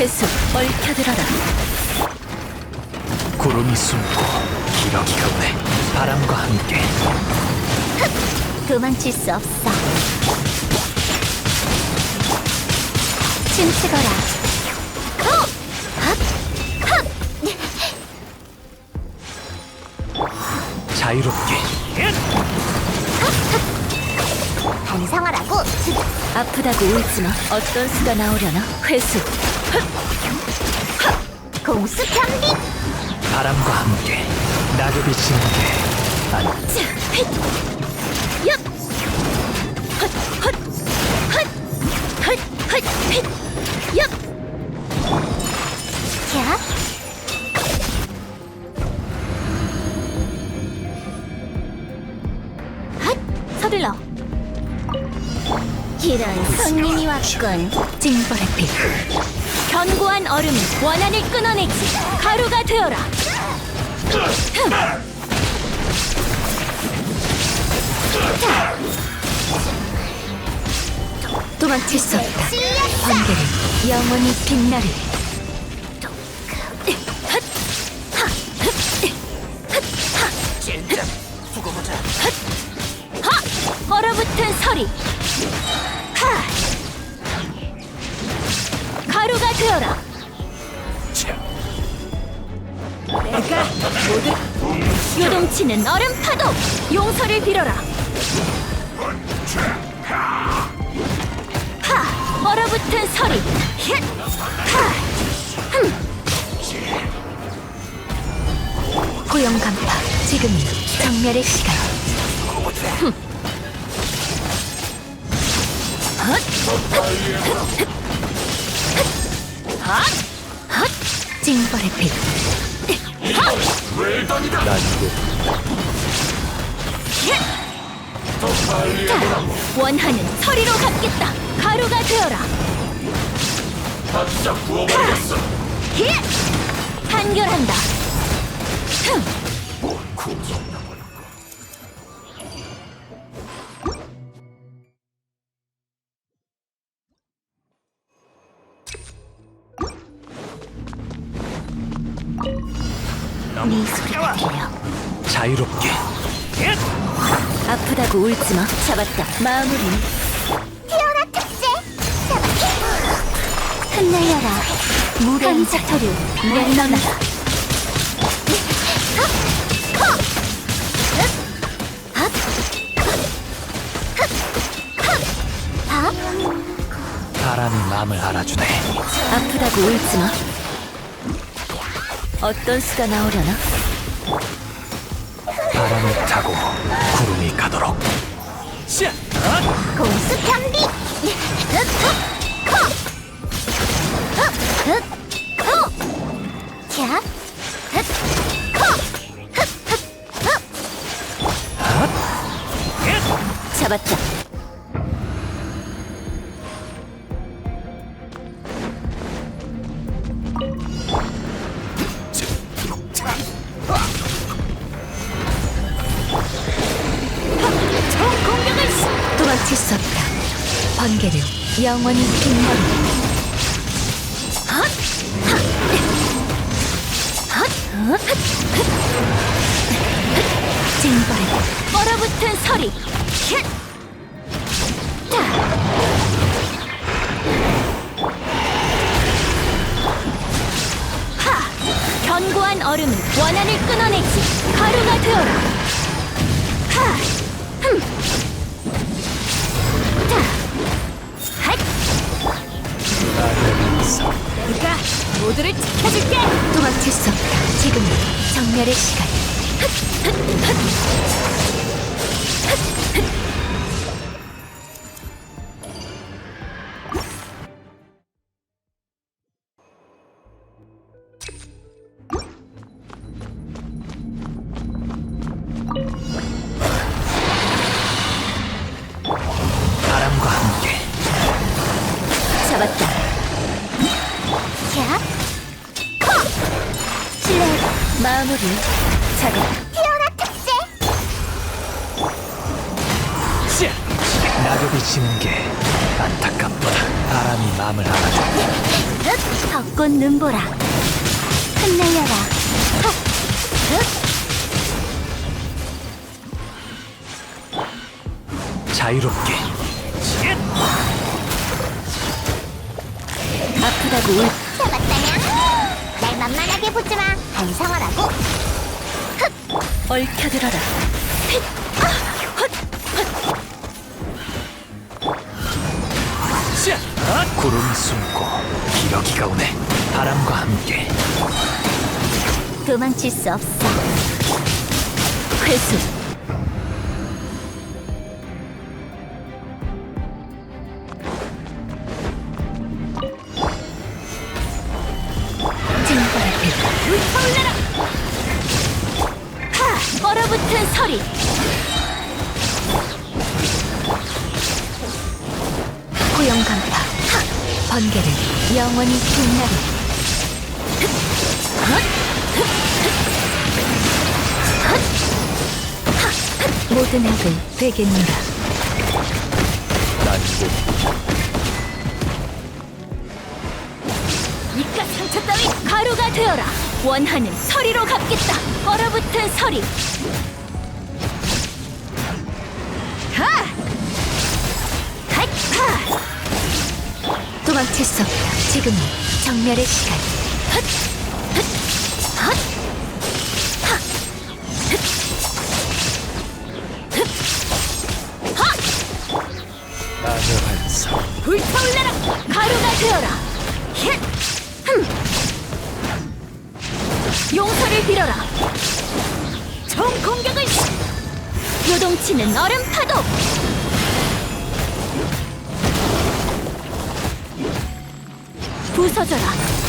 회수 얽혀들어라 구름이 숨고 기러기가 오네. 바람과 함께 도망칠 수 없어 춤추거라 호! 핫! 핫! 자유롭게 반성하라고 아프다고 울지 마 어떤 수가 나오려나 회수 공수 편비 바람과 함께 낙엽이 지는 게 아니 자, 헷! 얍! 헛! 헛! 헛! 헛! 헛! 헷! 얍! 자. 헛! 서둘러. 이런 손님이 왔군. 징벌의 빛. 견고한 얼음이 원한을 끊어내지. 가루가 되어라. 도망칠 수 없다. 번개는 영원히 빛나리. 보자. 하! 얼어붙은 서리. 하! 가루가 되어라. 내가 모두 요동치는 얼음 파도. 용서를 빌어라. 하! 얼어붙은 서리. 힛! 하! 흠! 고용 간파. 지금이 정멸의 시간. 핫! 징벌의 빛. 난 자, 원하는 서리로 갚겠다. 가루가 되어라. 바짝 부어버리겠어. 히! 판결한다. 흠! 자유롭게 아프다고 울지 마. 잡았다. 마무리. 피어라 특제. 흩날려라. 무례한 사토류. 내려놔라. 바람이 마음을 알아주네. 아프다고 울지 마. 어떤 수가 나오려나? 타고 구름이 가도록. 자, 공수 편비. 자, 잡았다. 없다. 번개는 영원히 빛나리. 징벌의 얼어붙은 서리. 견고한 얼음은 원한을 끊어내지. 가루가 되어라. 정멸의 시 마무리. 작업. 피어라 특제. 자, 낙엽이 지는 게 안타깝구나. 바람이 마음을 알아줘. 흑! 벚꽃 눈보라 흩날려라! 흑! 자유롭게. 아프다고 울 만만하게 보지 마. 반성하라고. 얽혀들어라 자, 아, 구름 숨고 기러기가 오네. 바람과 함께 도망칠 수 없어 회수 얼어붙은 서리 하! 번개를 영원히 빛나리 모든 악을 되겠노라 난고 이깟 상처 따위 가루가 되어라. 원하는 서리로 갚겠다. 얼어붙은 서리 수 없다 지금은 정멸의 시간 헛! 헛! 헛! 하! 헛! 헛! 하! 마녀 반사. 불타올라라 가루가 되어라 힛! 흠! 용서를 빌어라 총 공격을 요동치는 얼음 파도 부서져라